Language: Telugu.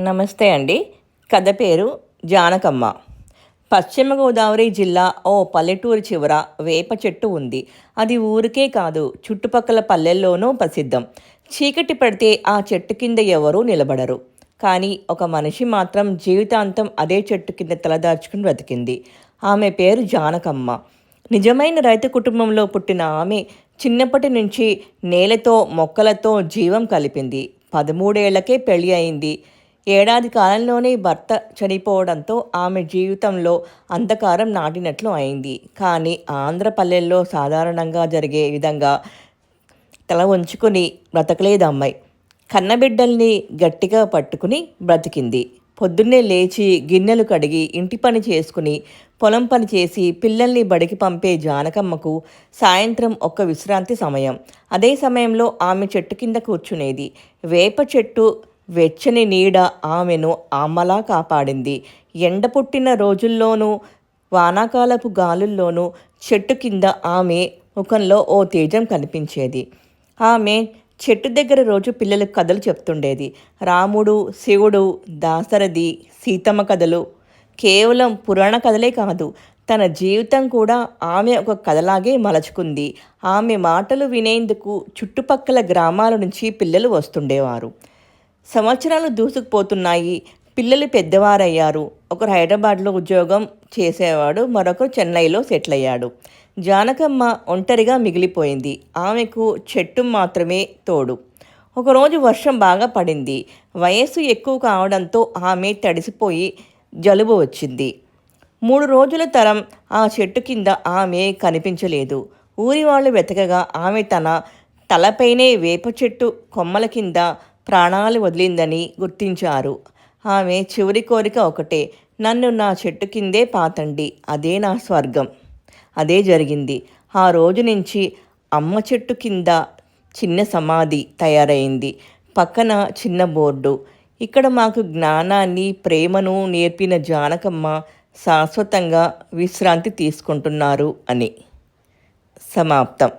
నమస్తే అండి. కథ పేరు జానకమ్మ. పశ్చిమ గోదావరి జిల్లా ఓ పల్లెటూరు చివర వేప చెట్టు ఉంది. అది ఊరికే కాదు చుట్టుపక్కల పల్లెల్లోనూ ప్రసిద్ధం. చీకటి పడితే ఆ చెట్టు కింద ఎవరూ నిలబడరు. కానీ ఒక మనిషి మాత్రం జీవితాంతం అదే చెట్టు కింద తలదాచుకుని బ్రతికింది. ఆమె పేరు జానకమ్మ. నిజమైన రైతు కుటుంబంలో పుట్టిన ఆమె చిన్నప్పటి నుంచి నేలతో మొక్కలతో జీవం కలిపింది. పదమూడేళ్ళకే పెళ్ళి అయింది. ఏడాది కాలంలోనే భర్త చనిపోవడంతో ఆమె జీవితంలో అంధకారం నాటినట్లు అయింది. కానీ ఆంధ్ర పల్లెల్లో సాధారణంగా జరిగే విధంగా తల ఉంచుకుని బ్రతకలేదు అమ్మాయి కన్నబిడ్డల్ని గట్టిగా పట్టుకుని బ్రతికింది. పొద్దున్నే లేచి గిన్నెలు కడిగి ఇంటి పని చేసుకుని పొలం పని చేసి పిల్లల్ని బడికి పంపే జానకమ్మకు సాయంత్రం ఒక్క విశ్రాంతి సమయం. అదే సమయంలో ఆమె చెట్టు కింద కూర్చునేది. వేప చెట్టు వెచ్చని నీడ ఆమెను అమ్మలా కాపాడింది. ఎండ పుట్టిన రోజుల్లోనూ వానాకాలపు గాలుల్లోనూ చెట్టు కింద ఆమె ముఖంలో ఓ తేజం కనిపించేది. ఆమె చెట్టు దగ్గర రోజు పిల్లలకు కథలు చెప్తుండేది. రాముడు శివుడు దాసరథి సీతమ్మ కథలు కేవలం పురాణ కథలే కాదు తన జీవితం కూడా ఆమె ఒక కథలాగే మలచుకుంది. ఆమె మాటలు వినేందుకు చుట్టుపక్కల గ్రామాల నుంచి పిల్లలు వస్తుండేవారు. సంవత్సరాలు దూసుకుపోతున్నాయి. పిల్లలు పెద్దవారయ్యారు. ఒకరు హైదరాబాద్లో ఉద్యోగం చేసేవాడు మరొకరు చెన్నైలో సెటిల్ అయ్యాడు జానకమ్మ ఒంటరిగా మిగిలిపోయింది. ఆమెకు చెట్టు మాత్రమే తోడు. ఒకరోజు వర్షం బాగా పడింది. వయస్సు ఎక్కువ కావడంతో ఆమె తడిసిపోయి జలుబు వచ్చింది. మూడు రోజుల తరం ఆ చెట్టు కింద ఆమె కనిపించలేదు. ఊరి వాళ్ళు వెతకగా ఆమె తన తలపైనే వేప చెట్టు కొమ్మల కింద ప్రాణాలు వదిలిందని గుర్తించారు. ఆమె చివరి కోరిక ఒకటే నన్ను నా చెట్టు కిందే పాతండి అదే నా స్వర్గం. అదే జరిగింది. ఆ రోజు నుంచి అమ్మ చెట్టు కింద చిన్న సమాధి తయారైంది. పక్కన చిన్న బోర్డు. ఇక్కడ మాకు జ్ఞానాన్ని ప్రేమను నేర్పిన జానకమ్మ శాశ్వతంగా విశ్రాంతి తీసుకుంటున్నారు అని. సమాప్తం.